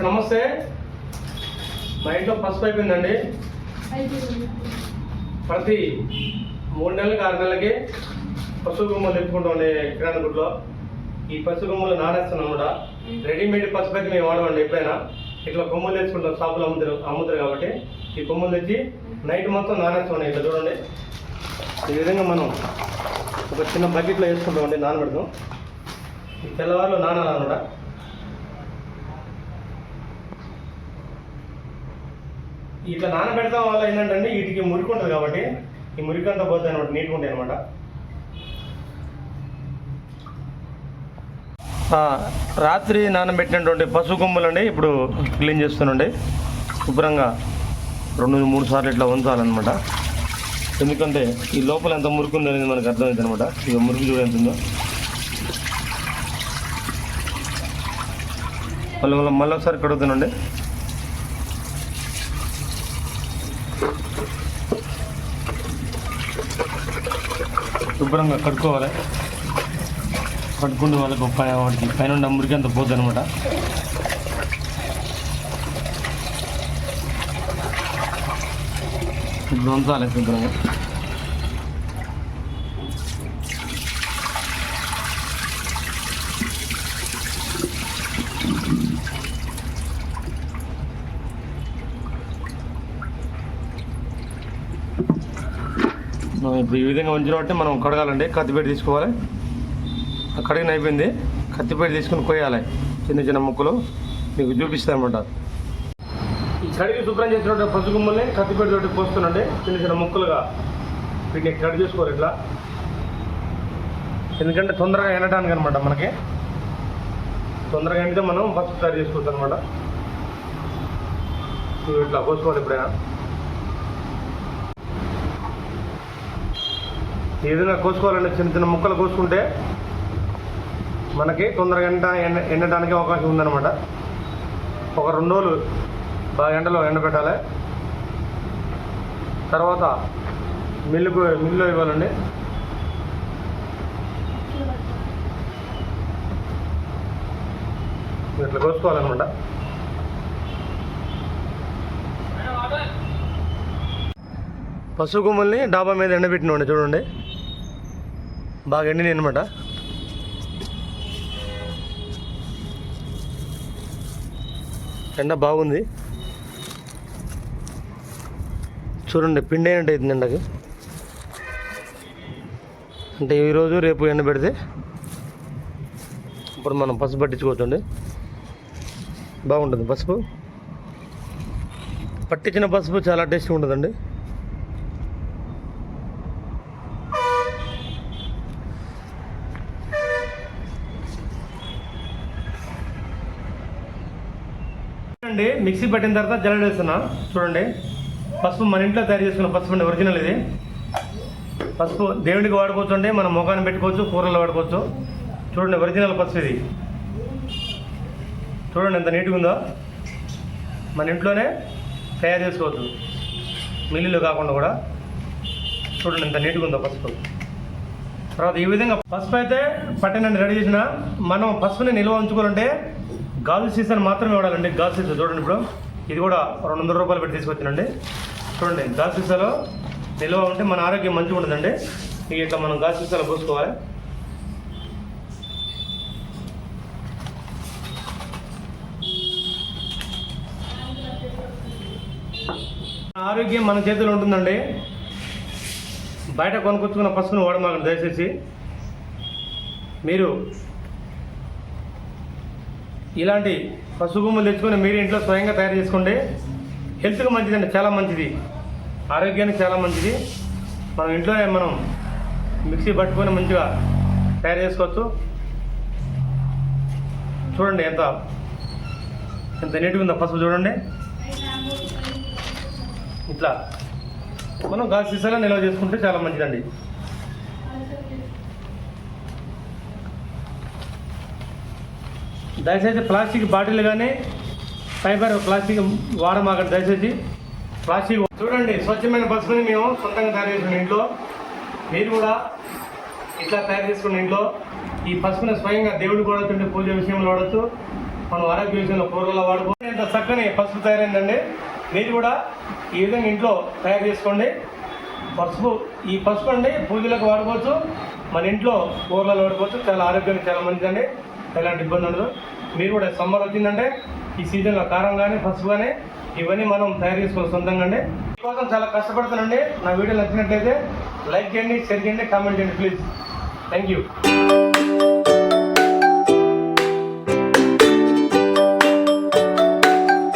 Friends నమస్తే. మా ఇంట్లో పసుపు అయిపోయిందండి. ప్రతి మూడు నెలలకి ఆరు నెలలకి పసుపు గుమ్మలు తెచ్చుకుంటాం అండి కిరాణా గుడ్లో ఈ పసుపు గుమ్మలు నానేస్తున్నాం కూడా. రెడీమేడ్ పసుపు అయితే మేము వాడమండి ఎప్పుడైనా. ఇట్లా కొమ్ములు తెచ్చుకుంటాం షాపులు అమ్ముతారు అమ్ముతారు కాబట్టి. ఈ కొమ్ములు తెచ్చి నైట్ మొత్తం నానేస్తాం ఇట్లా చూడండి. ఈ విధంగా మనం ఒక చిన్న బకెట్లో వేసుకుంటామండి నానబెడతాం. ఈ తెల్లవారులో నానాలన్నమాట ఇట్లా నానబెడతాం వల్ల ఏంటంటే వీటికి మురికి ఉంటుంది కాబట్టి ఈ మురికి అంతా పోతుంది అనమాట నీట్గా ఉంటాయి అనమాట రాత్రి నానబెట్టినటువంటి పసుపు కొమ్ములండి ఇప్పుడు క్లీన్ చేస్తున్నండి. శుభ్రంగా రెండు మూడు సార్లు ఇట్లా ఉంచాలన్నమాట ఎందుకంటే ఈ లోపల ఎంత మురికి ఉందో అనేది మనకు అర్థమవుతుంది అనమాట ఇక మురికి చూడ మళ్ళీ మళ్ళీ మళ్ళీ ఒకసారి కడుగుతానండి. శుభ్రంగా కడుక్కోవాలి. కట్టుకుంటే వాళ్ళకి ఒక వాటికి పైన ఉన్న మురికి అంత పోద్ది అనమాట ఇప్పుడు ఉంచాలి శుభ్రంగా. ఇప్పుడు ఈ విధంగా ఉంచిన బట్టి మనం కడగాలండి. కత్తిపేట తీసుకోవాలి. ఆ కడిగిన అయిపోయింది. కత్తిపేట తీసుకుని కొయ్యాలి. చిన్న చిన్న ముక్కలు. మీకు చూపిస్తాను అనమాట ఈ కడిగి శుభ్రం చేసినటువంటి పసుపు గుమ్మల్ని కత్తిపేట తోటి పోస్తున్నండి చిన్న చిన్న ముక్కలుగా. వీటిని కట్ చేసుకోవాలి ఇట్లా. ఎందుకంటే తొందరగా ఎండటానికి అనమాట మనకి. తొందరగా ఎండితే మనం పసుపు తయారు చేసుకోవచ్చు అనమాట ఇట్లా కోసుకోవాలి ఎప్పుడైనా. ఏదైనా కోసుకోవాలంటే చిన్న చిన్న ముక్కలు కోసుకుంటే మనకి తొందరగా ఎండ ఎండ ఎండటానికి అవకాశం ఉందన్నమాట. ఒక రెండు రోజులు బాగా ఎండలో ఎండబెట్టాలి. తర్వాత మిల్లుకు మిల్లులో ఇవ్వాలండి. ఇట్లా కోసుకోవాలన్నమాట. పసుపు డాబా మీద ఎండబెట్టినండి చూడండి. బాగా ఎండినాయి అనమాట ఎండ బాగుంది. చూడండి పిండి అయినట్టు అవుతుంది ఎండకి. అంటే ఈరోజు రేపు ఎండ పెడితే ఇప్పుడు మనం పసుపు పట్టించుకోవచ్చండి. బాగుంటుంది పసుపు. పట్టించిన పసుపు చాలా టేస్ట్గా ఉంటుందండి. అండి మిక్సీ పట్టిన తర్వాత జల్లెడ వేస్తున్నా. చూడండి పసుపు మన ఇంట్లో తయారు చేసుకున్న పసుపు అండి ఒరిజినల్ ఇది. పసుపు దేవుడికి వాడుకోవచ్చు అండి మన ముఖాన్ని పెట్టుకోవచ్చు కూరలో వాడుకోవచ్చు. చూడండి ఒరిజినల్ పసుపు ఇది. చూడండి ఎంత నీట్గా ఉందో. మన ఇంట్లోనే తయారు చేసుకోవచ్చు. మిల్లులు కాకుండా కూడా. చూడండి ఎంత నీట్గా ఉందో పసుపు. తర్వాత ఈ విధంగా పసుపు అయితే పట్టినండి రెడీ చేసిన. మనం పసుపుని నిల్వ ఉంచుకోవాలంటే గాజు సీసాను మాత్రమే వాడాలండి. గాజు సీసా చూడండి ఇప్పుడు. ఇది కూడా రెండు వందల రూపాయలు పెట్టి తీసుకొచ్చానండి. చూడండి గాజు సీసాలో నిల్వ ఉంటే మన ఆరోగ్యం మంచిగా ఉంటుందండి. ఇక ఇట్లా మనం గాజు సీసాలో పోసుకోవాలి. ఆరోగ్యం మన చేతిలో ఉంటుందండి. బయట కొనుక్కొచ్చుకున్న పసుపును వాడమాకండి దయచేసి. మీరు ఇలాంటి పసుపు తెచ్చుకొని మీరు ఇంట్లో స్వయంగా తయారు చేసుకోండి హెల్త్కి మంచిదండి చాలా మంచిది. ఆరోగ్యానికి చాలా మంచిది. మనం ఇంట్లోనే మనం మిక్సీ పట్టుకొని మంచిగా తయారు చేసుకోవచ్చు. చూడండి ఎంత ఎంత నీట్గా ఉందో పసుపు చూడండి. ఇట్లా. మనం గాజు సీసాలో నిల్వ చేసుకుంటే చాలా మంచిదండి. దయచేసి ప్లాస్టిక్ బాటిల్ కానీ ఫైబర్ ప్లాస్టిక్ వాడమాకండి దయచేసి. ప్లాస్టిక్ చూడండి స్వచ్ఛమైన పసుపుని మేము సొంతంగా తయారు చేసుకున్న ఇంట్లో మీరు కూడా ఇట్లా తయారు చేసుకున్న ఇంట్లో ఈ పసుపుని స్వయంగా దేవుడు కూడా పూజ విషయంలో వాడచ్చు. మనం ఆరోగ్య విషయంలో కూరల్లో వాడుకో ఇంత చక్కని పసుపు తయారైందండి. మీరు కూడా ఈ విధంగా ఇంట్లో తయారు చేసుకోండి. పసుపు ఈ పసుపు అండి పూజలకు వాడుకోవచ్చు. మన ఇంట్లో కూరలలో వాడుకోవచ్చు. చాలా ఆరోగ్యానికి చాలా మంచిదండి. ఎలాంటి ఇబ్బంది ఉండదు. మీరు కూడా సమ్మర్ వచ్చిందంటే ఈ సీజన్లో కారం కానీ పసుపు కానీ ఇవన్నీ మనం తయారు చేసుకోవాలి సొంతంగా అండి మీకోసం చాలా కష్టపడుతానండి నా వీడియో నచ్చినట్లయితే లైక్ చేయండి షేర్ చేయండి కామెంట్ చేయండి ప్లీజ్. Thank you.